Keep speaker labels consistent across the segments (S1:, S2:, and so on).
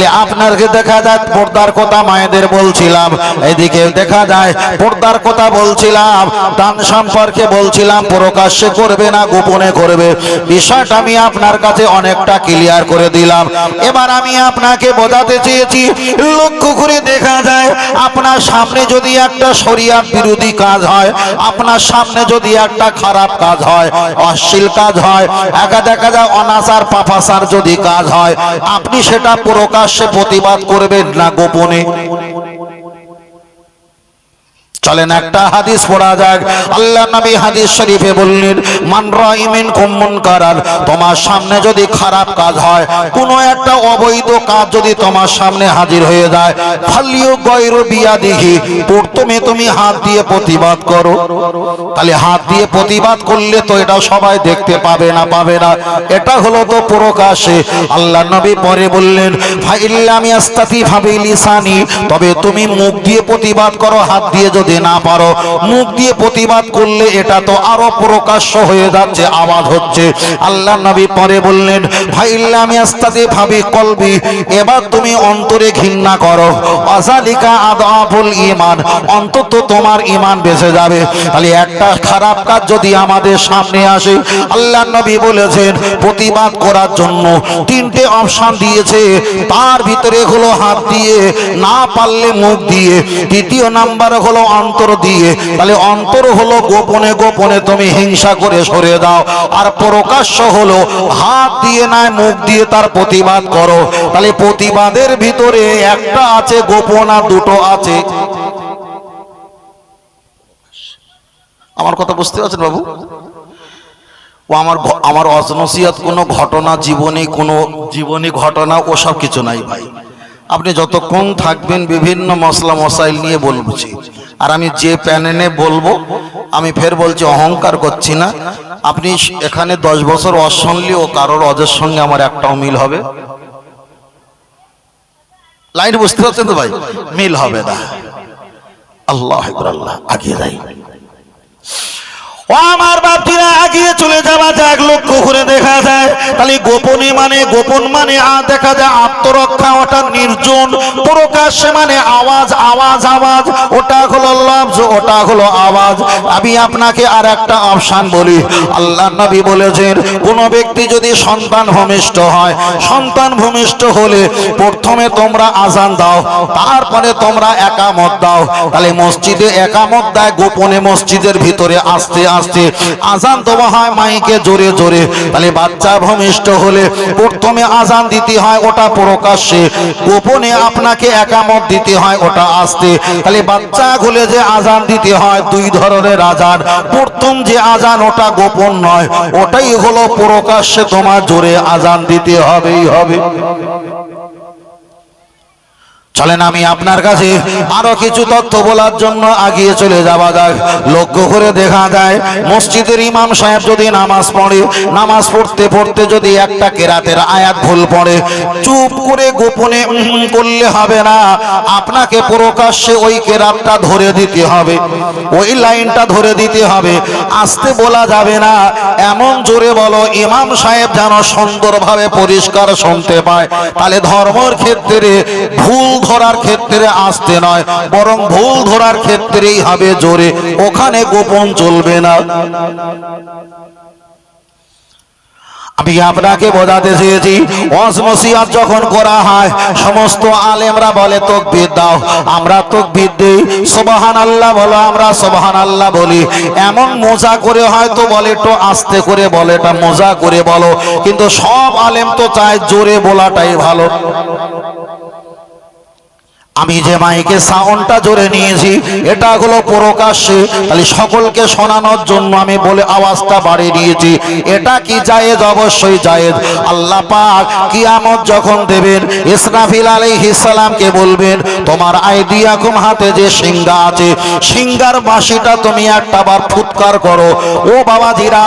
S1: তাহলে আপনাকে দেখা যায় পর্দার কথা মায়েদের বলছিলাম। এদিকে দেখা যায়, পর্দার কথা বলছিলাম, দান সম্পর্কে বলছিলাম, প্রকাশ্যে করবে না, গোপনে করবে। বিষয়টা আমি আপনার কাছে অনেকটা ক্লিয়ার করে দিলাম। এবার আমি আপনাকে বোঝাতে চেয়েছি, লক্ষ্য করে দেখা যায়, আপনার সামনে যদি একটা শরিয়াত বিরোধী কাজ হয়, আপনার সামনে যদি একটা খারাপ কাজ হয়, অশ্লীল কাজ হয়, একা দেখা যায় অনাচার, পাপাচার যদি কাজ হয়, আপনি সেটা প্রকাশ্যে প্রতিবাদ করবেন না গোপনে? চলেন একটা হাদিস পড়া যাক। আল্লাহ নবী হাদিস শরীফে বললেন, মান রাইমিন কুমুন কারার তোমার সামনে যদি খারাপ কাজ হয়, কোনো একটা অবৈধ কাজ যদি তোমার সামনে হাজির হয়ে যায় ফালিও গয়র বিয়া দিঘি প্রথমে তুমি হাত দিয়ে প্রতিবাদ করো। তাহলে হাত দিয়ে প্রতিবাদ করলে তো এটা সবাই দেখতে পাবে না পাবে না। এটা হলো তো প্রকাশে। আল্লাহ নবী পরে বললেন, ফাইল্লাম ইয়াস্তাতি ভাবি লিসানি তবে তুমি মুখ দিয়ে প্রতিবাদ করো, হাত দিয়ে যদি না পারো, মুখ দিয়ে প্রতিবাদ করলে এটা তো আরও প্রকাশ্য হয়ে যাচ্ছে, আওয়াজ হচ্ছে। আল্লাহ নবী পরে বললেন ফাইল্লাম ইয়াস্তাতি ভাবি কলবি, এবার তুমি অন্তরে ঘৃণা করো। অজালিকা আদাফুল ঈমান, অন্তত তোমার ঈমান বেঁচে যাবে। তাহলে একটা খারাপ কাজ যদি আমাদের সামনে আসে, আল্লাহ নবী বলেছেন, প্রতিবাদ করার জন্য তিনটে অপশন দিয়েছে। তার ভিতরে হলো হাত দিয়ে, না পারলে মুখ দিয়ে। দ্বিতীয় নাম্বার হলো অন্তর দিয়ে, তাহলে অন্তর হলো গোপনে গোপনে তুমি হিংসা করে সরে দাও। আর প্রকাশ্য হলো হাত দিয়ে নয়, মুখ দিয়ে তার প্রতিবাদ করো। তাহলে প্রতিবাদের ভিতরে একটা আছে, গোপন আর দুটো আছে। আমার কথা বুঝতে পারছেন বাবু? ও আমার আমার অজনসিয়াত কোনো ঘটনা, জীবনী কোনো জীবনী ঘটনা, ওসব কিছু নাই ভাই। আপনি যতক্ষণ থাকবেন বিভিন্ন মশলা মশাইল নিয়ে বলছি আর আমি যে প্যানেনে বলব, আমি ফের বলছি অহংকার করছি না। আপনি এখানে দশ বছর অশুনলি ও কারোর অজের সঙ্গে আমার একটাও মিল হবে। লাইন বুঝতে পারছেন তো ভাই? মিল হবে না। আল্লাহ আল্লাহ, আগিয়ে যাই। ও আমার বাপটিরা আগিয়ে চলে যাওয়া লক্ষ্য করে দেখা যায়। গোপনে মানে গোপন মানে দেখা যায় আত্মরক্ষা নির্জন। মানে আওয়াজ আওয়াজ আওয়াজ। ওটা ওটা আওয়াজ। আমি আপনাকে আর একটা বলি। বলেছেন, কোন ব্যক্তি যদি সন্তান ভূমিষ্ঠ হয়, সন্তান ভূমিষ্ঠ হলে প্রথমে তোমরা আজান দাও, তারপরে তোমরা একামত দাও। তাহলে মসজিদে একামত দেয়, গোপনে মসজিদের ভিতরে আসতে আসতে। আজান দেওয়া হয় মাইকে জোরে জোরে। তাহলে বাচ্চা ভূমিষ্ঠ হলে প্রথমে আজান দিতে হয়, ওটা প্রকাশ্যে। গোপনে আপনাকে একামত দিতে হয়, ওটা আসতে। তাহলে বাচ্চা হলে যে আজান দিতে হয়, দুই ধরনের আজান। প্রথম যে আজান, ওটা গোপন নয়। ওটাই হলো প্রকাশ্যে তোমার জোরে আজান দিতে হবেই হবে। চলেন আমি আপনার কাছে আরও কিছু তথ্য বলার জন্য আগিয়ে চলে যাওয়া যাক। লক্ষ্য করে দেখা যায়, মসজিদের ইমাম সাহেব যদি নামাজ পড়ে, নামাজ পড়তে পড়তে যদি একটা কেরাতের আয়াত ভুল পড়ে, চুপ করে গোপনে করলে হবে না। আপনাকে প্রকাশ্যে ওই কেরাতটা ধরে দিতে হবে, ওই লাইনটা ধরে দিতে হবে। আসতে বলা যাবে না, এমন জোরে বলো, ইমাম সাহেব যেন সুন্দরভাবে পরিষ্কার শুনতে পায়। তাহলে ধর্মর ক্ষেত্রে ভুল ধরার ক্ষেত্রে আসতে নয়, বরং ভুল ধরার ক্ষেত্রেই হবে জোরে। ওখানে গোপন চলবে না। আমি আপনাকে বোঝাতে চেয়েছি অসমসিয়াত যখন করা হয়, সমস্ত আলেমরা বলে, তকবির দাও। আমরা তকবির দিই। সোবাহান আল্লাহ বলো, আমরা সোবাহান আল্লাহ বলি। এমন মজা করে হয়তো বলে, একটু আস্তে করে বলে এটা মজা করে বলো। কিন্তু সব আলেম তো চায় জোরে বলাটাই ভালো। আমি যে মাইকে সাউন্ডটা জোরে নিয়েছি, এটা হলো প্রকাশ্যে। তাহলে সকলকে শোনানোর জন্য আমি বলে আওয়াজটা বাড়িয়ে দিয়েছি। এটা কি জায়েজ? অবশ্যই জায়েজ। আল্লাহ পাক কিয়ামত যখন দেবেন, ইসরাফিল আলাইহিস সালামকে বলবেন, তোমার আইডিয়াকুম হাতে যে সিংহা আছে? সিংহার বাঁশিটা তুমি একটা বার ফুৎকার করো। ও বাবাজিরা,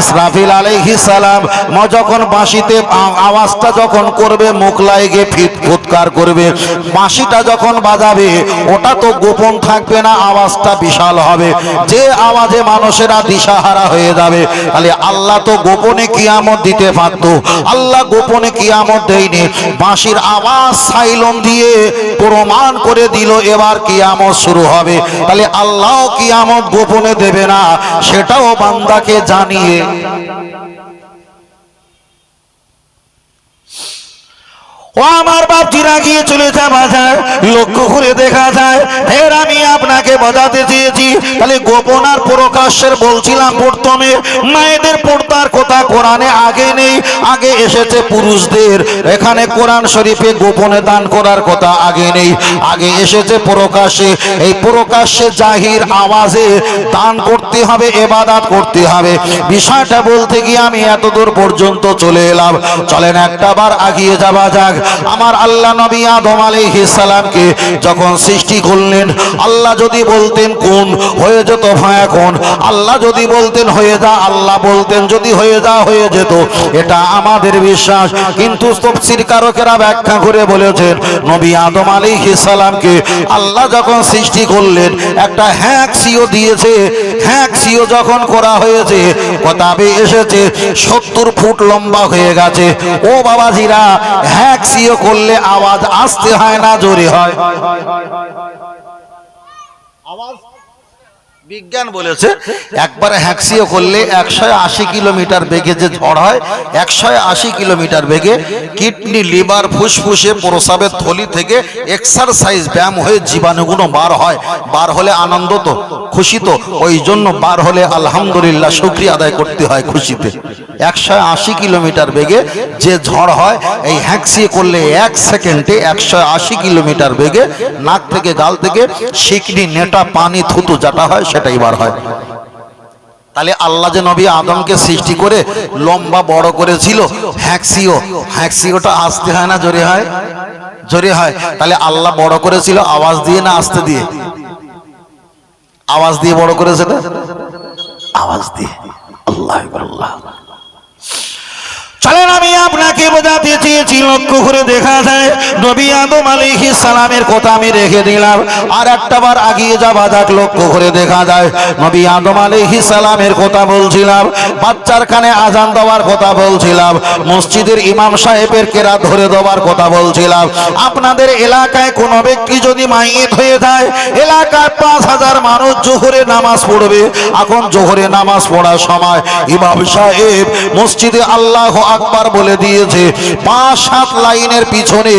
S1: ইসরাফিল আলাইহিস সালাম যখন বাঁশিতে আওয়াজটা যখন করবে, মুখ লাগে ফিট ফুৎকার করবে। বাঁশিটা যখন বাজাবে, ওটা তো গোপন থাকবে না, আওয়াজটা বিশাল হবে। যে আওয়াজে মানুষেরা দিশাহারা হয়ে যাবে, তাহলে আল্লাহ তো গোপনে কিয়ামত দিতে পারতো। আল্লাহ গোপনে কিয়ামত দেয়নি। বাঁশির আওয়াজ সাইলন দিয়ে প্রমাণ করে দিল, এবার কিয়ামত শুরু হবে। তাহলে আল্লাহ কিয়ামত গোপনে দেবে না, সেটাও বান্দাকে জানিয়ে ও আমার বাপজিরা গিয়ে চলে যাওয়া যায় লক্ষ্য করে দেখা যায় ফের আমি আপনাকে বোঝাতে চেয়েছি। তাহলে গোপন আর প্রকাশের বলছিলাম প্রথমে, মায়েদের পর্দার কথা কোরআনে আগে নেই, আগে এসেছে পুরুষদের। এখানে কোরআন শরীফে গোপনে দান করার কথা আগে নেই, আগে এসেছে প্রকাশ্যে। এই প্রকাশ্যে জাহির আওয়াজে দান করতে হবে, এবাদাত করতে হবে। বিষয়টা বলতে গিয়ে আমি এতদূর পর্যন্ত চলে এলাম। চলেন একটা বার আগিয়ে যাওয়া যাক। আমার আল্লাহ নবী আদম আলাইহিস সালামকে যখন সৃষ্টি করলেন, আল্লাহ যদি বলতেন, কোন? হয়ে যেত, ভায়া কোন? আল্লাহ যদি বলতেন, হয়ে যা। আল্লাহ বলতেন, যদি হয়ে যা, হয়ে যেত। এটা আমাদের বিশ্বাস। কিন্তু তফসির কারকেরা ব্যাখ্যা করে বলেছেন, নবী আদম আলাইহিস সালামকে আল্লাহ যখন সৃষ্টি করলেন, একটা হ্যাক্সিও দিয়েছে। হ্যাক্সিও যখন করা হয়েছে কথাবে এসেছে, সত্তর ফুট লম্বা হয়ে গেছে। ও বাবাজিরা হ্যাক্সিও করলে আওয়াজ আসতে হয় না জোরে হয়। আওয়াজ বিজ্ঞান বলেছে, একবারে হ্যাক্সিও করলে একশো আশি কিলোমিটার বেগে যে ঝড় হয় একশো আশি কিলোমিটার বেগে কিডনি, লিভার ফুসফুসে প্রসাবের থলি থেকে এক্সারসাইজ ব্যায়াম হয়ে জীবাণুগুলো বার হয়। বার হলে আনন্দ তো, খুশি তো, ওই জন্য বার হলে আলহামদুলিল্লাহ শুক্রিয়া আদায় করতে হয় খুশিতে। একশো আশি কিলোমিটার বেগে যে ঝড় হয়, এই হ্যাক্সিয়ে করলে এক সেকেন্ডে একশো আশি কিলোমিটার বেগে নাক থেকে গাল থেকে শিকনি নেটা, পানি, থুতু, যেটা হয় সেটাই বার হয়। তাহলে আল্লাহ যে নবী আদমকে সৃষ্টি করে লম্বা বড় করেছিল, হ্যাক্সিও। হ্যাক্সিওটা আসতে হয় না, জোরে হয়? জোরে হয়। তাহলে আল্লাহ বড় করেছিল আওয়াজ দিয়ে না আসতে দিয়ে? আওয়াজ দিয়ে বড় করেছে না? আওয়াজ দিয়ে। আল্লাহ আল্লাহ চলেন আমি আপনাকে বোঝাতে চেয়েছি, লক্ষ্য করে দেখা যায় নবী আদম কথা আমি রেখে দিলাম। আর একটা বার আগিয়ে যাওয়া যাক, লক্ষ্য করে দেখা যায় নবী আদম কথা বলছিলাম, বাচ্চার কানে আজান দেওয়ার কথা বলছিলাম, মসজিদের ইমাম সাহেবের কেরা ধরে দেওয়ার কথা বলছিলাম। আপনাদের এলাকায় কোনো ব্যক্তি যদি মাইয়েত হয়ে যায়, এলাকার পাঁচ হাজার মানুষ জোহরে নামাজ পড়বে। এখন জোহরে নামাজ পড়ার সময় ইমাম সাহেব মসজিদে আল্লাহ আকবার বলে দিয়েছে। পাঁচ, সাত লাইনের পিছনে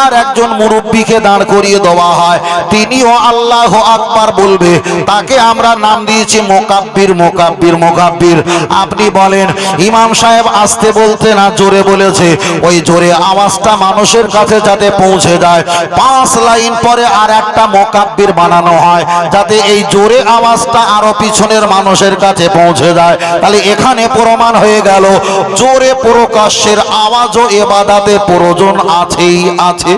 S1: আর একজন মুরব্বীকে দাঁড় করিয়ে দেওয়া হয়। তিনিও আল্লাহ আকবার বলবে, তাকে আমরা নাম দিয়েছি মোকাব্বির মোকাব্বির মোকাব্বির। আপনি বলেন, ইমাম সাহেব আসতে বলতে না জোরে বলেছে, ওই জোরে আওয়াজটা মানুষের কাছে যাতে পৌঁছে যায়। পাঁচ লাইন পরে আর একটা মোকাব্বির বানানো হয়, যাতে এই জোরে আওয়াজটা আরও পিছনের মানুষের কাছে পৌঁছে যায়। তাহলে এখানে প্রমাণ হয়ে গেল, জোরে প্রকাশ্যের আওয়াজও এবাদাতে প্রয়োজন আছেই আছে।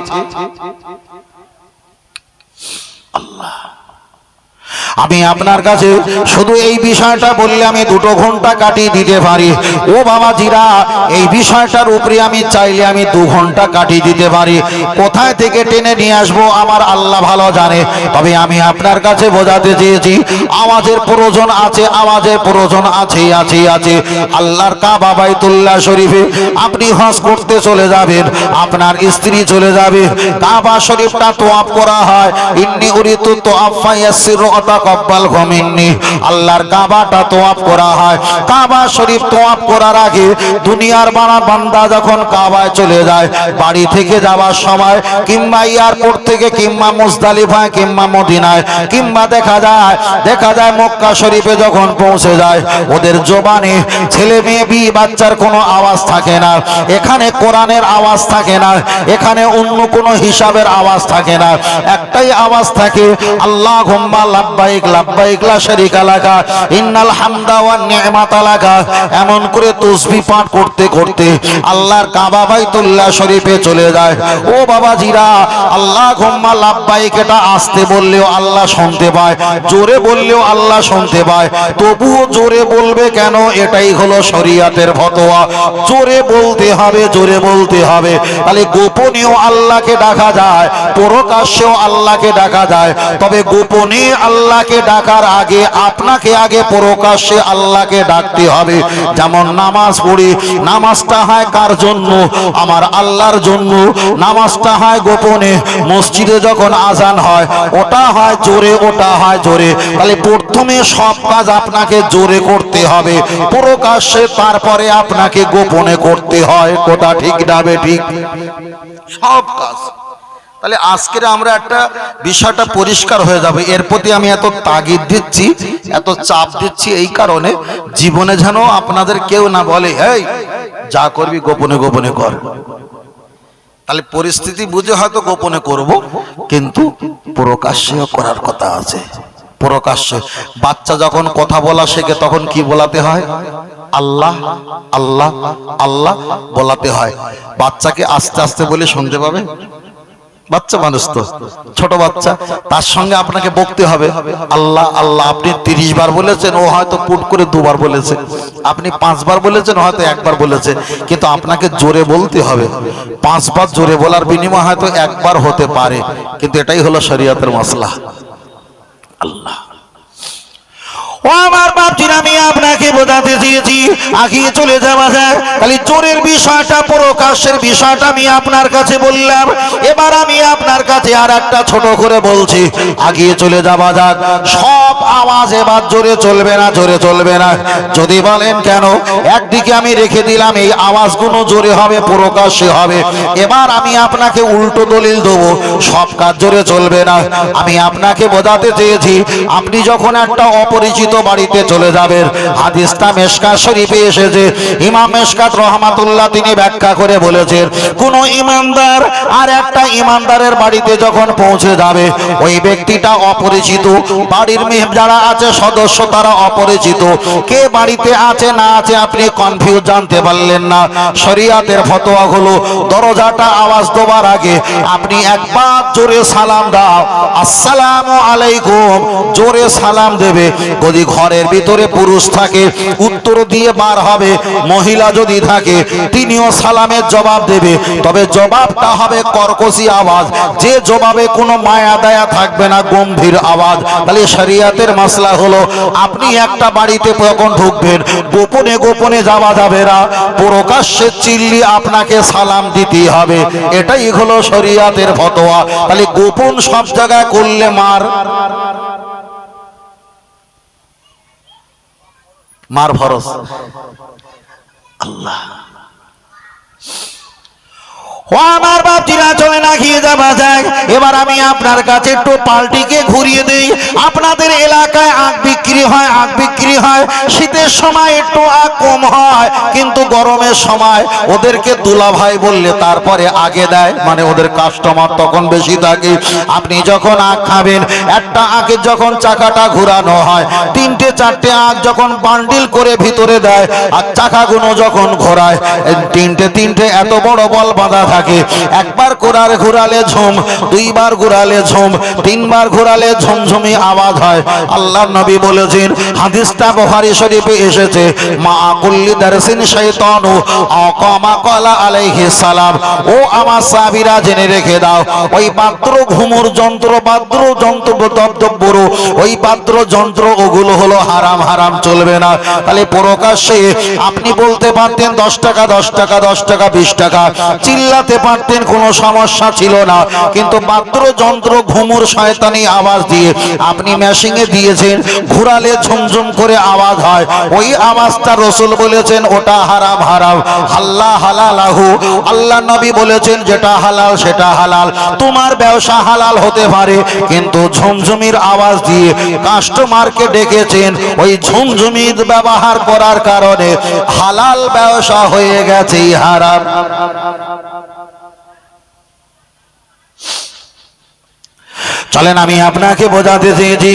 S1: আমি আপনার কাছে শুধু এই বিষয়টা বললে আমি দুটো ঘণ্টা কাটিয়ে দিতে পারি। ও বাবা জিরা এই বিষয়টার উপরে আমি চাইলে আমি দু ঘণ্টা কাটিয়ে দিতে পারি। কোথায় থেকে টেনে নিয়ে আসব আমার আল্লাহ ভালো জানে। তবে আমি আপনার কাছে বোঝাতে চেয়েছি, আওয়াজের প্রয়োজন আছে, আওয়াজের প্রয়োজন আছে আছে আছে। আল্লাহর কাবা বাইতুল্লাহ শরীফে আপনি হজ করতে চলে যাবেন, আপনার স্ত্রী চলে যাবে। কাবা শরীফটা তোয়াপ করা হয়। ইন্নি উরিতু তোয়াফ ফায়াসিরু তাকাব্বাল মিন্নি আল্লাহর কাবাটা তোয়াফ করা হয়। কাবা শরীফ তোয়াফ করার আগে দুনিয়ার বানা বান্দা যখন কাবায় চলে যায়, বাড়ি থেকে যাওয়ার সময় কিংবা এয়ারপোর্ট থেকে কিংবা মুজদালিফায় কিংবা মদিনায় কিংবা দেখা যায় দেখা যায় মক্কা শরীফে যখন পৌঁছে যায়, ওদের জবানে ছেলে মেয়ে বি বাচ্চার কোনো আওয়াজ থাকে না। এখানে কোরআনের আওয়াজ থাকে না। এখানে অন্য কোনো হিসাবের আওয়াজ থাকে না। একটাই আওয়াজ থাকে আল্লাহ হুম্মা লাব্বাই লাব্বাইক লাব্বাইক লা শারিকা লাকা ইন্নাল হামদা ওয়ান নি'মাতা লাকা। এমন করে তসবিহ পাঠ করতে করতে আল্লাহর কাবা বাইতুল্লাহ শরীফে চলে যায়। ও বাবাজিরা আল্লাহ ঘুম্মা লাব্বাইক এটা আসতে বললেও আল্লাহ শুনতে পায়, জোরে বললেও আল্লাহ শুনতে পায়। তবুও জোরে বলবে কেন? এটাই হলো শরিয়াতের ফতোয়া। জোরে বলতে হবে, জোরে বলতে হবে। তাহলে গোপনীয় আল্লাহকে ডাকা যায়, প্রকাশ্যেও আল্লাহকে ডাকা যায়। তবে গোপনে আল্লাহকে ডাকার আগে, আপনাকে আগে প্রকাশ্যে আল্লাহকে ডাকতে হবে। যেমন নামাজ পড়ি, নামাজটা হয় কার জন্য? আমার আল্লাহর জন্য। নামাজটা হয় গোপনে। মসজিদে যখন আজান হয়, ওটা হয় জোরে, ওটা হয় জোরে। তাহলে প্রথমে সব কাজ আপনাকে জোরে করতে হবে। প্রকাশ্যে তারপরে আপনাকে গোপনে করতে হয়। কোটা ঠিক ডাবে ঠিক? সব কাজ। তাহলে আজকের আমরা একটা বিষয়টা পরিষ্কার হয়ে যাবে। এর প্রতি আমি এত তাগিদ দিচ্ছি, এত চাপ দিচ্ছি এই কারণে জীবনে যেন আপনাদের কেউ না বলে এই যা করবি গোপনে গোপনে কর। তাহলে পরিস্থিতি বুঝে হয়তো গোপনে করব, কিন্তু প্রকাশ্যেও করার কথা আছে। প্রকাশ্যে। বাচ্চা যখন কথা বলা শেখে, তখন কি বলাতে হয়? আল্লাহ আল্লাহ আল্লাহ বলাতে হয়। বাচ্চাকে আস্তে আস্তে বলে শুনতে পাবে? বাচ্চা মানুষ তো, ছোট বাচ্চা। তার সঙ্গে আপনাকে বকতে হবে। আল্লাহ আল্লাহ, আপনি তিরিশ বার বলেছেন, ও হয়তো পুট করে দুবার বলেছে। আপনি পাঁচবার বলেছেন হয়তো একবার বলেছে। কিন্তু আপনাকে জোরে বলতে হবে। পাঁচবার জোরে বলার বিনিময় হয়তো একবার হতে পারে। কিন্তু এটাই হলো শরীয়তের মশলা। আল্লাহ। ও আমার বাপজির, আমি আপনাকে চেয়েছি আগিয়ে চলে যাওয়া যায়। তাহলে চোরের বিষয়টা, প্রকাশের বিষয়টা আমি আপনার কাছে বললাম। এবার আমি আপনার কাছে আর একটা ছোট করে বলছি। আগিয়ে চলে যাওয়া যাক। সব আওয়াজ এবার জোরে চলবে না, জোরে চলবে না। যদি বলেন কেন? একদিকে আমি রেখে দিলাম, এই আওয়াজগুলো জোরে হবে, প্রকাশ্যে হবে। এবার আমি আপনাকে উল্টো দলিল দেবো, সব কাজ জোরে চলবে না। আমি আপনাকে বোঝাতে চেয়েছি, আপনি যখন একটা অপরিচিত বাড়িতে চলে যাবেন, হাদিসটা মেশকাত শরীফে এসেছে। ইমাম মেশকাত রহমাতুল্লাহ তিনি ব্যাখ্যা করে বলেছেন, কোনো ইমানদার আর একটা ইমানদারের বাড়িতে যখন পৌঁছে যাবে, ওই ব্যক্তিটা অপরিচিত, বাড়ির মেয়ে যারা আছে সদস্য, তারা অপরিচিত। কে বাড়িতে আছে, না আছে, আপনি কনফিউজ জানতে পারলেন না। শরিয়াতের ফতোয়া হলো দরজাটা আওয়াজ দেওয়ার আগে আপনি একবার জোরে সালাম দাও। আসসালামু আলাইকুম। জোরে সালাম দেবে। যদি ঘরের ভিতরে পুরুষ থাকে, উত্তর দিয়ে বার হবে। মহিলা যদি থাকে, তিনিও সালামের জবাব দেবে। তবে জবাবটা হবে কর্কশী আওয়াজ। যে জবাবে কোনো মায়া দায়া থাকবে না, গম্ভীর আওয়াজ। তাহলে শরিয়াতের মাসলা হলো, আপনি একটা বাড়িতে যখন ঢুকবেন, গোপনে গোপনে যাওয়া যাবে না। প্রকাশ্যে চিল্লি আপনাকে সালাম দিতে হবে। এটাই হলো শরিয়াতের ফতোয়া। তাহলে গোপন সব জায়গায় করলে মার মার ভরস আল্লাহ। ও, আমার বাপজিরা চলে না গিয়ে যাওয়া যাক এবার আমি আপনার কাছে একটু পাল্টিকে ঘুরিয়ে দেই। আপনাদের এলাকায় আখ বিক্রি হয়, আখ বিক্রি হয়। শীতের সময় একটু আখ কম হয়, কিন্তু গরমের সময় ওদেরকে দুলা ভাই বললে তারপরে আগে দেয়। মানে ওদের কাস্টমার তখন বেশি থাকে। আপনি যখন আখ খাবেন, একটা আখের যখন চাকাটা ঘোরানো হয়, তিনটে, চারটে আখ যখন বান্ডিল করে ভিতরে দেয়, আর চাকাগুলো যখন ঘোরায়, তিনটে তিনটে এত বড় বল বাঁধা থাকে। একবার ঘোরার ঘোরালে ঝুম, দুইবার ঘোরালে ঝুম, তিনবার ঘোরালে ঝুমঝুমি আওয়াজ হয়। আল্লাহ নবী বলেছেন, হাদিসটা বুখারী শরীফে এসেছে, মা কুল্লি দারসিন শাইতানু আকামা ক্বালা আলাইহিস সালাম। ও আমার সাহাবীরা জেনে রেখে দাও, ওই পাত্র ঘুমুর যন্ত্র, পাত্র যন্ত্র দব্দব্বর ওই পাত্র যন্ত্র ওগুলো হলো হারাম হারাম, চলবে না। তাহলে প্রকাশ্যে আপনি বলতে পারতেন দশ টাকা দশ টাকা দশ টাকা, বিশ টাকা। চিল্লাতে পারতেন, কোনো সমস্যা ছিল না। কিন্তু পাত্র যন্ত্র ঘুমুর শয়তানি আওয়াজ দিয়ে আপনি মেশিংয়ে দিয়েছেন, ঘুরালে ঝুমঝুম করে আওয়াজ হয়। ওই আওয়াজটা রসুল বলেছেন, ওটা হারাম হারাম। আল্লাহ হালালাহু। আল্লাহ নবী বলেছেন, যেটা হালাল, সেটা হালাল। তোমার ব্যবসা হালাল হতে পারে, কিন্তু ঝুমঝুমির আওয়াজ দিয়ে কাস্টমারকে ডেকেছেন। ওই ঝুমঝুমির ব্যবহার করার কারণে হালাল ব্যবসা হয়ে গেছে, হারাম। চলেন, আমি আপনাকে বোঝাতে চেয়েছি।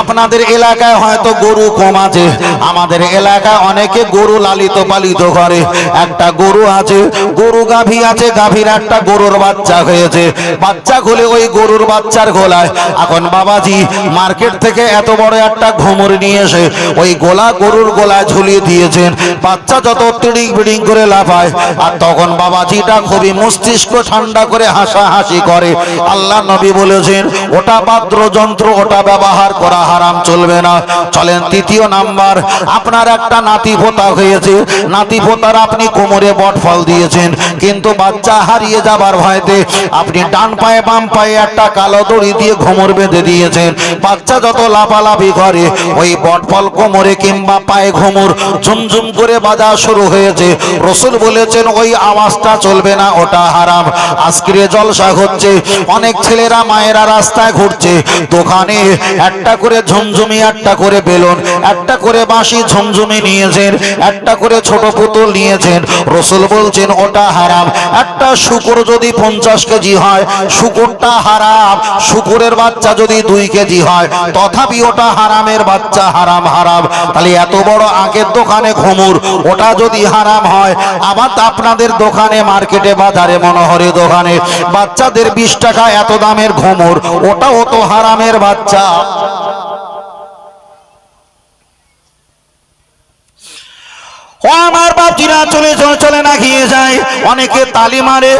S1: আপনাদের এলাকায় হয়তো গরু কম আছে। আমাদের এলাকায় অনেকে গরু লালিত পালিত করে। একটা গরু আছে, গরু গাভী আছে, গাভীর একটা গরুর বাচ্চা হয়েছে। বাচ্চা খুলে ওই গরুর বাচ্চার গোলায়। এখন বাবাজি মার্কেট থেকে এত বড় একটা ঘুমুর নিয়ে এসে ওই গোলা গরুর গোলায় ঝুলিয়ে দিয়েছেন। বাচ্চা যত তিড়িং বিড়িং করে লাফায়, আর তখন বাবাজিটা খুবই মস্তিষ্ক ঠান্ডা করে হাসাহাসি করে। আল্লাহ নবী বলেছেন ওটা বাদ্যযন্ত্র ওটা ব্যবহার করা হারাম চলবে না। চলেন তৃতীয় নাম্বার, আপনার একটা নাতি পোতা হয়েছে। নাতি পোতার আপনি কোমরে বটফল দিয়েছেন, কিন্তু বাচ্চা হারিয়ে যাবার ভয়তে আপনি ডান পায়ে বাম পায়ে একটা কালো দড়ি দিয়ে ঘুমর বেঁধে দিয়েছেন। বাচ্চা যত লাফালাফি করে, ওই বটফল কোমরে কিংবা পায়ে ঘুমুর ঝুমঝুম করে বাজা শুরু হয়েছে। রসুল বলেছেন, ওই আওয়াজটা চলবে না, ওটা হারাম। আজকের জলসা হচ্ছে, অনেক ছেলেরা মায়েরা রাস্তায় ঘুরছে দোকানে একটা করে ঝুমঝুমি, একটা করে বেলুন, একটা করে বাঁশি ঝুমঝুমি নিয়েছেন, একটা করে ছোট পুতুল নিয়েছেন। রসুল বলছেন, ওটা হারাম। একটা শুকুর যদি পঞ্চাশ কেজি হয়, শুকুরটা হারাম। শুকুরের বাচ্চা যদি দুই কেজি হয়, তথাপি ওটা হারামের বাচ্চা, হারাম হারাম। তাহলে এত বড় আগের দোকানে ঘুমুর। ওটা যদি হারাম হয়, আবার আপনাদের দোকানে, মার্কেটে, বাজারে মনোহরি দোকানে। বাচ্চাদের বিশ টাকা এত দামের ঘুমুর। ওটাও তো হারামের বাচ্চা। ও আমার বাপজিরা, চলে চলে না গিয়ে যায়। অনেকে তালি মারে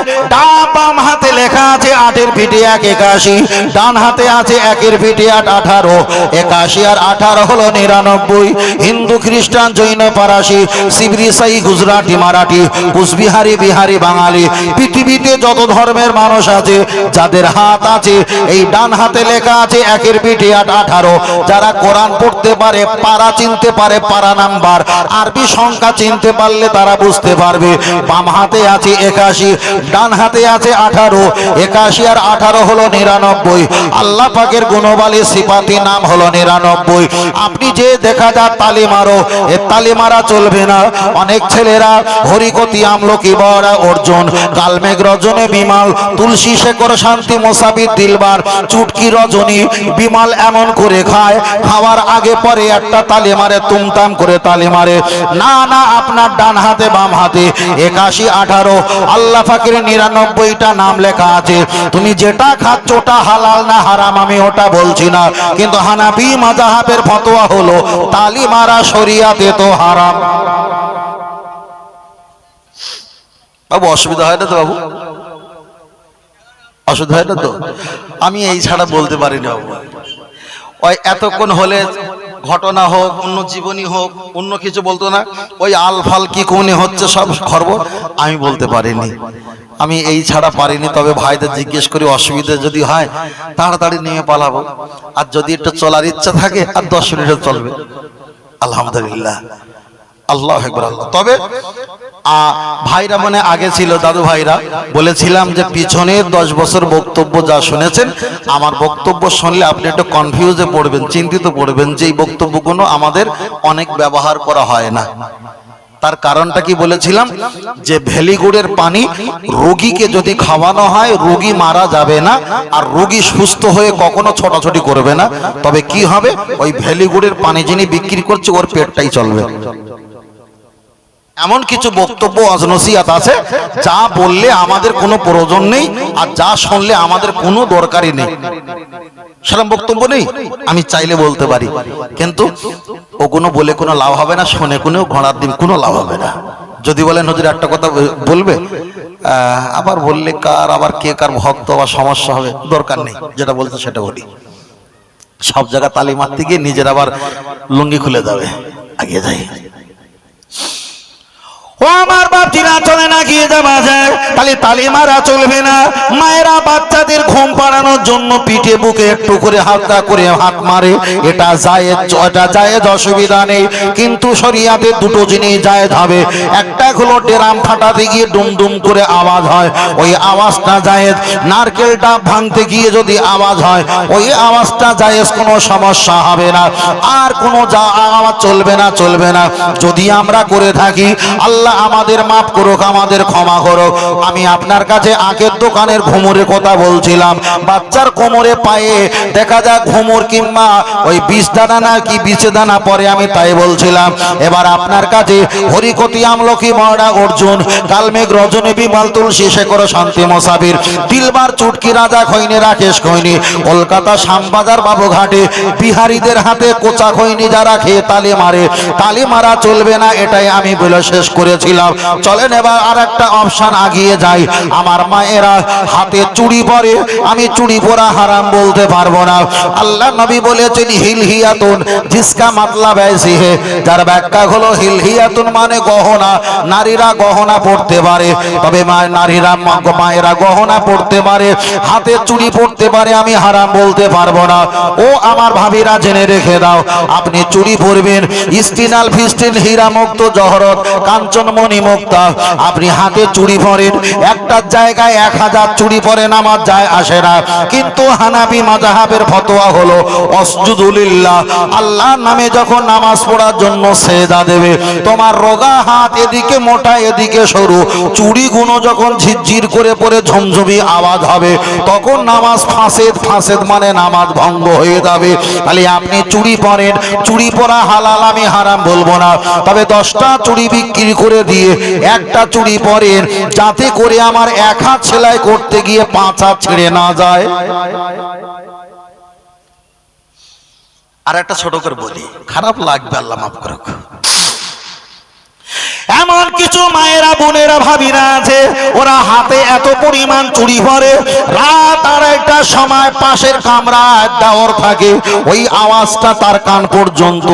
S1: বাম হাতে লেখা আছে আটের ফিটে এক একাশি, ডান হাতে আছে একের ফিটে আট আঠারো, একাশি আর আঠারো হলো নিরানব্বই। হিন্দু, খ্রিস্টান, জৈন পারাসি সিবরি সাই, গুজরাটি, মারাঠি, কুচবিহারি, বিহারি, বাঙালি। পৃথিবীতে যত ধর্মের মানুষ আছে, যাদের হাত আছে, এই ডান হাতে লেখা আছে একের পিঠে আট আঠারো। যারা কোরআন পড়তে পারে, পারা চিনতে পারে, পারা নাম্বার। আরবি সংখ্যা চিনতে পারলে তারা বুঝতে পারবে। বাম হাতে আছে একাশি, ডান হাতে আছে আঠারো, একাশি আর আঠারো হলো নিরানব্বই। আল্লাহ পাকের গুণবালী সিপাতি নাম হলো নিরানব্বই। আপনি যে দেখা যাক তালি মারো, এ তালি মারা চলবে না। অনেক ছেলেরা হরিকতি, আমলকি, বড়া, অর্জুন কালমেঘ রজনে, বিমাল, তুলসী শেখর, শান্তি, মোসাবির, দিলবার, চুটকি, রজনী, বিমাল এমন করে খায়, খাওয়ার আগে পরে একটা তালি মারে, তুমতাম করে তালি মারে। না না আপনার ডান হাতে, বাম হাতে। একাশি, আঠারো, আল্লাহ ফাকির নিরানব্বইটা নাম লেখা আছে। তুমি যেটা খাচ্ছ ওটা হালাল না হারাম, আমি ওটা বলছি না। কিন্তু হানাবি মাজাহাবের ফতোয়া হলো, তালি মারা শরিয়াতে তো হারাম। বাবু, অসুবিধা হয় না তো বাবু? অসুবিধা হয় না তো? আমি এই ছাড়া বলতে পারি না বাবু। ওই এতক্ষণ হলে ঘটনা হোক, অন্য জীবনী হোক, অন্য কিছু বলতো না। ওই আলফাল কি কোনে হচ্ছে সব খর্ব আমি বলতে পারিনি। আমি এই ছাড়া পারিনি, তবে ভাইদের জিজ্ঞেস করি, অসুবিধা যদি হয়, তাড়াতাড়ি নিয়ে পালাবো। আর যদি একটু চলার ইচ্ছা থাকে, আর দশ মিনিটে চলবে। আলহামদুলিল্লাহ। আল্লাহ আল্লাহ। তবে ভাইরা মানে আগে ছিল দাদু ভাইরা। বলেছিলাম যে পিছনের দশ বছর বক্তব্য যা শুনেছেন, আমার বক্তব্য শুনলে আপনি একটু কনফিউজে পড়বেন, চিন্তিত পড়বেন যে এই বক্তব্যগুলো আমাদের অনেক ব্যবহার করা হয় না। তার কারণটা কি বলেছিলাম? যে ভেলিগুড়ের পানি রোগীকে যদি খাওয়ানো হয়, রোগী মারা যাবে না, আর রোগী সুস্থ হয়ে কখনো ছোটাছুটি করবে না। তবে কি হবে? ওই ভেলিগুড়ের পানি যিনি বিক্রি করছে, ওর পেটটাই চলবে। এমন কিছু বক্তব্য অজনসিয়াত আছে, যা বললে আমাদের কোনো প্রয়োজন নেই আর যা শুনলে আমাদের কোনো দরকারই নেই। সেরকম বক্তব্য নেই? আমি চাইলে বলতে পারি। কিন্তু ওগুলো বলে কোনো লাভ হবে না, শুনে কোনো ঘোড়ার দিন কোনো লাভ হবে না। যদি বলেন নজর একটা কথা বলবে আবার বললে কার, আবার কে কার ভক্ত বা সমস্যা হবে, দরকার নেই, যেটা বলতে সেটা বলি। সব জায়গা তালি মারতে গিয়ে নিজের আবার লুঙ্গি খুলে যাবে আগে যাই। ও আমার বাপজিরা চলে না গিয়ে যাওয়া যায়। তাহলে তালি মারা চলবে না। মায়েরা বাচ্চাদের ঘুম পাড়ানোর জন্য পিঠে বুকে একটু করে হাতটা করে হাত মারে। এটা এটা জায়েজ, অসুবিধা নেই। কিন্তু দুটো জিনিস জায়েজ হবে। একটা হলো ডেরাম ফাটাতে গিয়ে ডুম ডুম করে আওয়াজ হয়। ওই আওয়াজটা জায়েজ। নারকেলটা ভাঙতে গিয়ে যদি আওয়াজ হয়, ওই আওয়াজটা জায়েজ, কোনো সমস্যা হবে না। আর কোনো যা আওয়াজ চলবে না চলবে না। যদি আমরা করে থাকি, আল্লাহ আমাদের মাফ করুক, আমাদের ক্ষমা করো। আমি আপনার কাছে আগের দোকানের ঘুমুরের কথা বলছিলাম। বাচ্চার কোমরে পায়ে দেখা যাক ঘুমুর কিংবা ওই বিষ দানা না কি বিচে দানা পরে আমি তাই বলছিলাম। এবার আপনার কাছে হরিকতি আমলকি ময়না অর্জুন, কালমেঘ রজনী বিমাল তুলসী শেখর শান্তি মসাবির, দিলবার চুটকি রাজা খৈনি রাকেশ খৈনি, কলকাতা শ্যামবাজার বাবুঘাটে বিহারীদের হাতে কোচা খৈনি যারা খেয়ে তালি মারে, তালি মারা চলবে না, এটাই আমি বলে শেষ করেছিলাম। চলেন এবার আর একটা অপশন আগিয়ে যাই আমার মায়েরা হাতে চুড়ি পরে, আমি চুড়ি পরা হারাম বলতে পারব না। আল্লাহ নবী বলেছেন, হিলহিয়াতুন জিসকা মাতলা ব্যয়সি হে। যার ব্যাখ্যা হলো, হিলহিয়াতুন মানে গহনা। নারীরা গহনা পড়তে পারে, তবে নারীরা মায়েরা গহনা পড়তে পারে। হাতে চুড়ি পড়তে পারে, আমি হারাম বলতে পারব না। ও আমার ভাবিরা, জেনে রেখে দাও, আপনি চুড়ি পরবেন। স্টিনাল ফিস্টিন হীরা মুক্ত জহরত কাঞ্চন মণি মুক্তা। আপনি হাতে চুড়ি পরেন। একটা জায়গায় এক হাজার চুড়ি পরেন আমার যায়, আসে না। কিন্তু হানাবি মাজাহাবের ফতোয়া হলো, অসজুদুলিল্লাহ আল্লাহ নামে যখন নামাজ পড়ার জন্য সেজা দেবে, তোমার রোগা হাত এদিকে, মোটা এদিকে, সরু। চুড়ি গুলো যখন ঝিরঝির করে পড়ে ঝমঝমি আওয়াজ হবে, তখন নামাজ ফাঁসেদ ফাঁসেদ মানে নামাজ ভঙ্গ হয়ে যাবে। তাহলে আপনি চুড়ি পরেন, চুড়ি পরা হালাল আমি হারাম বলব না। তবে দশটা চুড়ি বিক্রি করে দিয়ে, একটা চুড়ি পরেন যাতে করে আমার এক হাত সেলাই করতে গিয়ে পাঁচ হাত ছেড়ে না যায়। আর একটা ছোট করে বলি, খারাপ লাগবে, আল্লাহ মাফ করুক। এমন কিছু মায়েরা, বোনেরা ভাবিরা আছে ওরা হাতে এত পরিমাণ চুরি পরে রাত আড়াইটার সময় পাশের কামরায় দেওয়ার থাকে, ওই আওয়াজটা তার কান পর্যন্ত।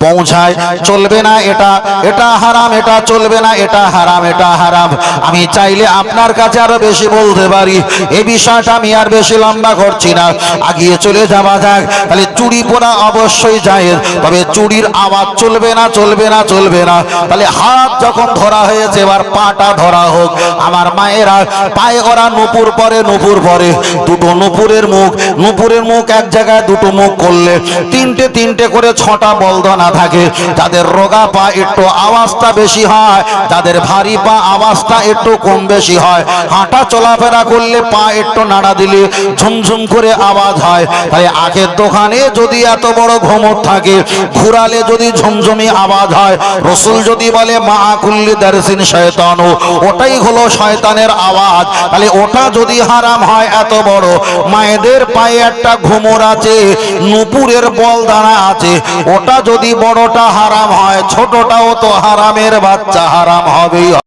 S1: পৌঁছায়, চলবে না এটা এটা হারাম, এটা চলবে না, এটা হারাম এটা হারাম। আমি চাইলে আপনার কাছে আরও বেশি বলতে পারি। এই বিষয়টা আমি আর বেশি লম্বা করছি না। আগিয়ে চলে যাওয়া যাক। তাহলে চুড়ি পরা অবশ্যই যায় তবে চুড়ির আওয়াজ চলবে না চলবে না চলবে না। তাহলে হাত যখন ধরা হয়েছে, এবার পাটা ধরা হোক। আমার মায়েরা, পায়ে ওরা নুপুর পরে নুপুর পরে। দুটো নুপুরের মুখ নুপুরের মুখ এক জায়গায় দুটো মুখ করলে তিনটে তিনটে করে ছটা বলদনা থাকে যাদের রোগা পা একটু আওয়াজটা বেশি হয় যাদের ভারী পা আওয়াজটা একটু কম বেশি হয়। হাঁটা চলাফেরা করলে পা একটু নাড়া দিলে ঝুমঝুম করে আওয়াজ হয়। তাই আগের দোকানে যদি এত বড় ঘুমট থাকে, ঘুরালে যদি ঝুমঝুমি আওয়াজ হয়, রসুল যদি বলে, মা কুল্লি দারসিন শয়তান ওটাই হলো শয়তানের আওয়াজ। তাহলে ওটা যদি হারাম হয় এত বড়, মায়েদের পায়ে একটা ঘুমর আছে, নুপুরের বল দানা আছে, ওটা যদি বড়টা হারাম হয় ছোটটাও তো হারামের বাচ্চা হারাম হবেই।